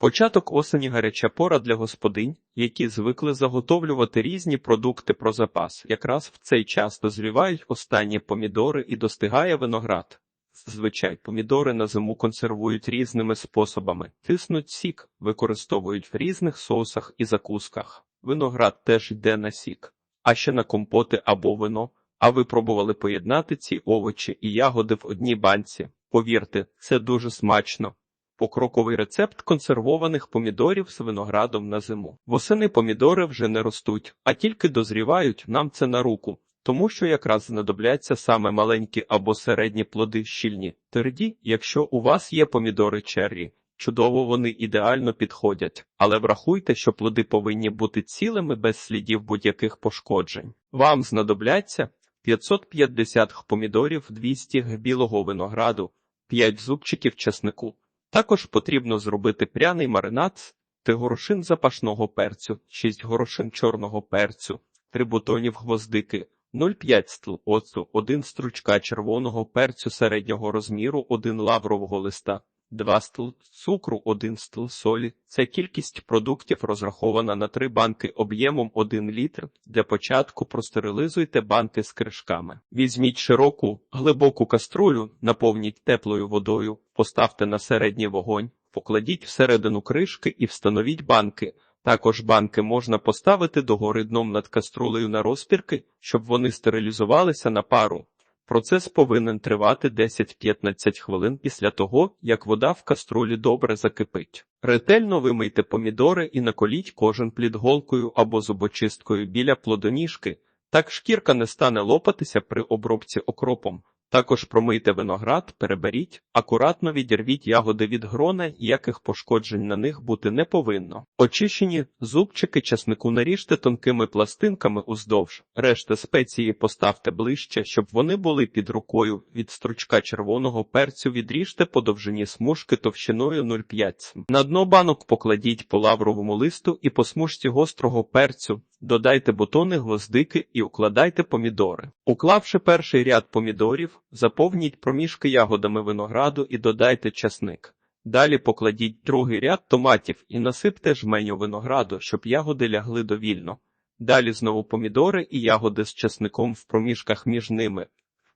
Початок осені гаряча пора для господинь, які звикли заготовлювати різні продукти про запас. Якраз в цей час дозрівають останні помідори і достигає виноград. Зазвичай помідори на зиму консервують різними способами, тиснуть сік, використовують в різних соусах і закусках. Виноград теж йде на сік, а ще на компоти або вино. А ви пробували поєднати ці овочі і ягоди в одній банці? Повірте, це дуже смачно. Покроковий рецепт консервованих помідорів з виноградом на зиму. Восени помідори вже не ростуть, а тільки дозрівають нам це на руку, тому що якраз знадобляться саме маленькі або середні плоди щільні. Тверді, якщо у вас є помідори черрі, чудово вони ідеально підходять, але врахуйте, що плоди повинні бути цілими без слідів будь-яких пошкоджень. Вам знадобляться 550 г помідорів, 200 г білого винограду, 5 зубчиків чеснику. Також потрібно зробити пряний маринад, 3 горошин запашного перцю, 6 горошин чорного перцю, 3 бутонів гвоздики, 0,5 стл оцу, 1 стручка червоного перцю середнього розміру, 1 лаврового листа, 2 стл цукру, 1 стл солі. Ця кількість продуктів розрахована на 3 банки об'ємом 1 літр. Для початку простерилизуйте банки з кришками. Візьміть широку, глибоку каструлю, наповніть теплою водою, поставте на середній вогонь, покладіть всередину кришки і встановіть банки. Також банки можна поставити догори дном над каструлею на розпірки, щоб вони стерилізувалися на пару. Процес повинен тривати 10-15 хвилин після того, як вода в каструлі добре закипить. Ретельно вимийте помідори і наколіть кожен плід голкою або зубочисткою біля плодоніжки. Так шкірка не стане лопатися при обробці окропом. Також промийте виноград, переберіть, акуратно відірвіть ягоди від грона, яких пошкоджень на них бути не повинно. Очищені зубчики часнику наріжте тонкими пластинками уздовж, решта спеції поставте ближче, щоб вони були під рукою. Від стручка червоного перцю відріжте по довжині смужки товщиною 0,5 см. На дно банок покладіть по лавровому листу і по смужці гострого перцю. Додайте бутони гвоздики і укладайте помідори. Уклавши перший ряд помідорів, заповніть проміжки ягодами винограду і додайте часник. Далі покладіть другий ряд томатів і насипте жменю винограду, щоб ягоди лягли довільно. Далі знову помідори і ягоди з часником в проміжках між ними.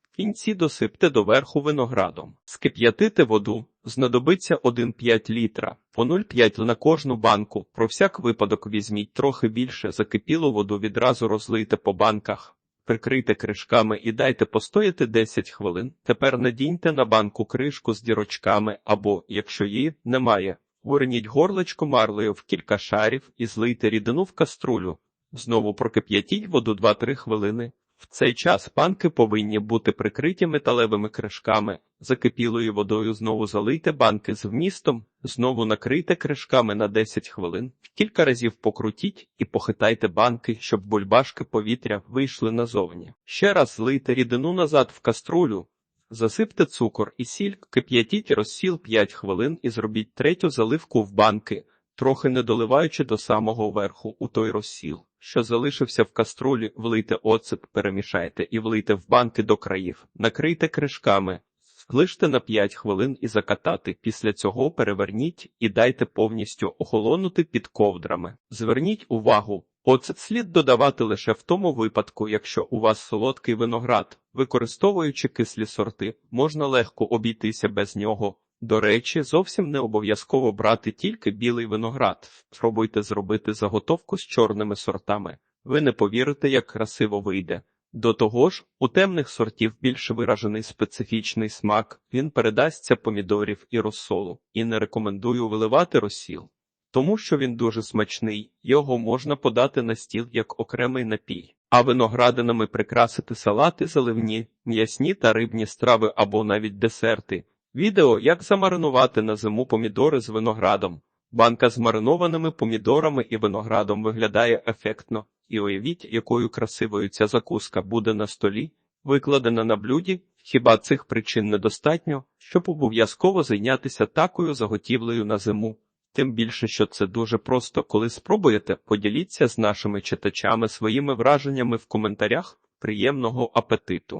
В кінці досипте доверху виноградом. Скип'ятити воду, знадобиться 1,5 літра, по 0,5 на кожну банку. Про всяк випадок візьміть трохи більше, закипілу воду відразу розлийте по банках. Прикрийте кришками і дайте постояти 10 хвилин. Тепер надіньте на банку кришку з дірочками або, якщо її немає, вирніть горлечко марлею в кілька шарів і злийте рідину в каструлю. Знову прокип'ятіть воду 2-3 хвилини. В цей час банки повинні бути прикриті металевими кришками. Закипілою водою знову залийте банки з вмістом, знову накрийте кришками на 10 хвилин, кілька разів покрутіть і похитайте банки, щоб бульбашки повітря вийшли назовні. Ще раз злийте рідину назад в каструлю, засипте цукор і сіль, кип'ятіть розсіл 5 хвилин і зробіть третю заливку в банки, трохи не доливаючи до самого верху у той розсіл що залишився в каструлі, влийте оцет, перемішайте і влийте в банки до країв, накрийте кришками, склиште на 5 хвилин і закатати. Після цього переверніть і дайте повністю охолонути під ковдрами. Зверніть увагу. Оцет слід додавати лише в тому випадку, якщо у вас солодкий виноград, використовуючи кислі сорти, можна легко обійтися без нього. До речі, зовсім не обов'язково брати тільки білий виноград. Спробуйте зробити заготовку з чорними сортами. Ви не повірите, як красиво вийде. До того ж, у темних сортів більш виражений специфічний смак, він передасться помідорів і розсолу, і не рекомендую виливати розсіл, тому що він дуже смачний, його можна подати на стіл як окремий напій, а виноградинами прикрасити салати, заливні, м'ясні та рибні страви або навіть десерти. Відео як замаринувати на зиму помідори з виноградом. Банка з маринованими помідорами і виноградом виглядає ефектно, і уявіть, якою красивою ця закуска буде на столі, викладена на блюді. Хіба цих причин недостатньо, щоб обов'язково зайнятися такою заготівлею на зиму? Тим більше, що це дуже просто, коли спробуєте, поділіться з нашими читачами своїми враженнями в коментарях. Приємного апетиту!